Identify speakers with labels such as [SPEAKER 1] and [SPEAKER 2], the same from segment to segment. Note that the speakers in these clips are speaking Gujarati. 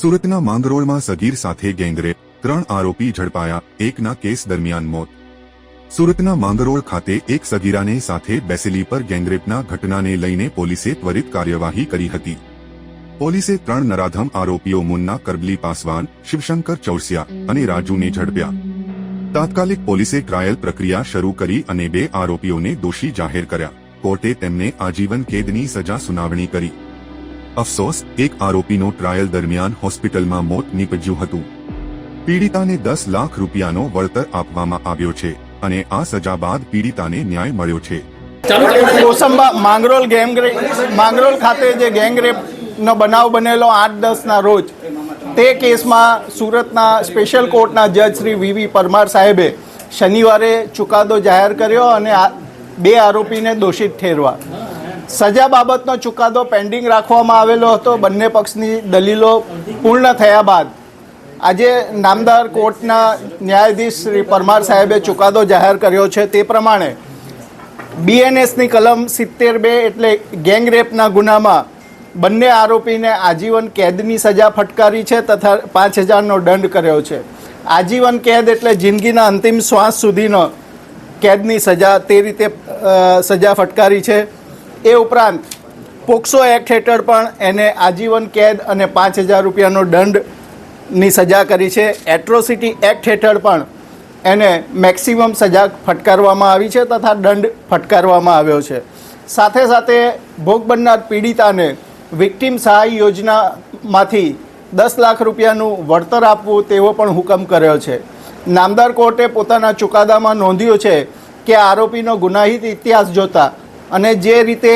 [SPEAKER 1] સુરતના માંગરોળમાં સગીર સાથે ગેંગરેપ, ત્રણ આરોપી ઝડપાયા, એકના કેસ દરમિયાન મોત. સુરતના માંગરોળ ખાતે એક સગીરાને સાથે બેસેલી પર ગેંગરેપના ઘટનાને લઈને પોલીસે ત્વરિત કાર્યવાહી કરી હતી. પોલીસે ત્રણ નરાધમ આરોપીઓ મુન્ના કરબલી પાસવાન, શિવશંકર ચૌસિયા અને રાજુને ઝડપ્યા. તાત્કાલિક પોલીસે ટ્રાયલ પ્રક્રિયા શરૂ કરી અને બે આરોપીઓને દોષી જાહેર કર્યા. કોર્ટે તેમને આજીવન કેદની સજા સુનાવણી કરી. અફસોસ એક આરોપીનો ટ્રાયલ દરમિયાન હોસ્પિટલમાં મોત નીપજ્યું હતું. પીડિતાને દસ લાખ રૂપિયાનો વળતર આપવામાં આવ્યો છે અને આ સજા બાદ પીડિતાને ન્યાય મળ્યો છે.
[SPEAKER 2] કોસંબા માંગરોલ ગેંગ માંગરોલ ખાતે જે ગેંગ રેપનો બનાવ બનેલો આઠ દસના રોજ તે કેસમાં સુરતના સ્પેશિયલ કોર્ટના જજ શ્રી વીવી પરમાર સાહેબે શનિવારે ચુકાદો જાહેર કર્યો અને બે આરોપીને દોષિત ઠેરવા સજા બાબતનો ચુકાદો પેન્ડિંગ રાખવામાં આવેલો હતો. બંને પક્ષની દલીલો પૂર્ણ થયા બાદ આજે નામદાર કોર્ટના ન્યાયાધીશ શ્રી પરમાર સાહેબે ચુકાદો જાહેર કર્યો છે. તે પ્રમાણે બીએનએસની કલમ સિત્તેર બે એટલે ગેંગ રેપના ગુનામાં બંને આરોપીને આજીવન કેદની સજા ફટકારી છે તથા પાંચ હજારનો દંડ કર્યો છે. આજીવન કેદ એટલે જિંદગીના અંતિમ શ્વાસ સુધીનો કેદની સજા તે રીતે સજા ફટકારી છે. એ ઉપરાંત પોક્સો એક્ટ હેઠળ પણ એને આજીવન કેદ અને પાંચ હજાર રૂપિયાનો દંડની સજા કરી છે. એટ્રોસિટી એક્ટ હેઠળ પણ એને મેક્સિમમ સજા ફટકારવામાં આવી છે તથા દંડ ફટકારવામાં આવ્યો છે. સાથે સાથે ભોગ બનનાર પીડિતાને વિક્ટિમ સહાય યોજનામાંથી દસ લાખ રૂપિયાનું વળતર આપવું તેવો પણ હુકમ કર્યો છે. નામદાર કોર્ટે પોતાના ચુકાદામાં નોંધ્યું છે કે આરોપીનો ગુનાહિત ઇતિહાસ જોતા અને જે રીતે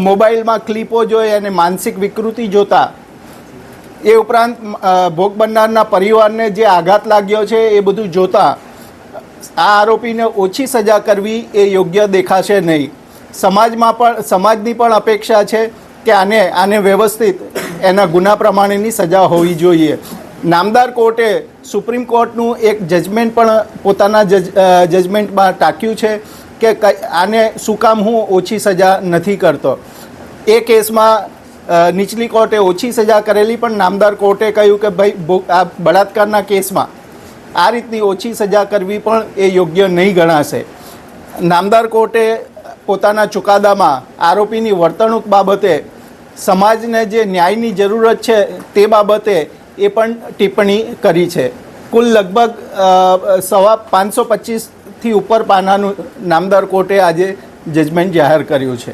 [SPEAKER 2] મોબાઈલમાં ક્લિપો જોઈ અને માનસિક વિકૃતિ જોતા, એ ઉપરાંત ભોગ બનનારના પરિવારને જે આઘાત લાગ્યો છે એ બધું જોતા, આ આરોપીને ઓછી સજા કરવી એ યોગ્ય દેખાશે નહીં. સમાજમાં પણ, સમાજની પણ અપેક્ષા છે કે આને આને વ્યવસ્થિત એના ગુના પ્રમાણેની સજા હોવી જોઈએ. નામદાર કોર્ટે સુપ્રીમ કોર્ટનું એક જજમેન્ટ પણ પોતાના જજ જજમેન્ટમાં ટાંક્યું છે. કે આને શું કામ હું ઓછી સજા નથી કરતો? એ કેસમાં નીચલી કોર્ટે ઓછી સજા કરેલી, પણ નામદાર કોર્ટે કહ્યું કે ભાઈ આ બળાત્કારના કેસમાં આ રીતની ઓછી સજા કરવી પણ એ યોગ્ય નહીં ગણાશે. નામદાર કોર્ટે પોતાના ચુકાદામાં આરોપીની વર્તણૂક બાબતે સમાજને જે ન્યાયની જરૂરત છે તે બાબતે એ પણ ટિપ્પણી કરી છે. કુલ લગભગ સવા પાંચસો પચીસથી ઉપર પાનાનું નામદાર કોર્ટે આજે જજમેન્ટ જાહેર કર્યું છે.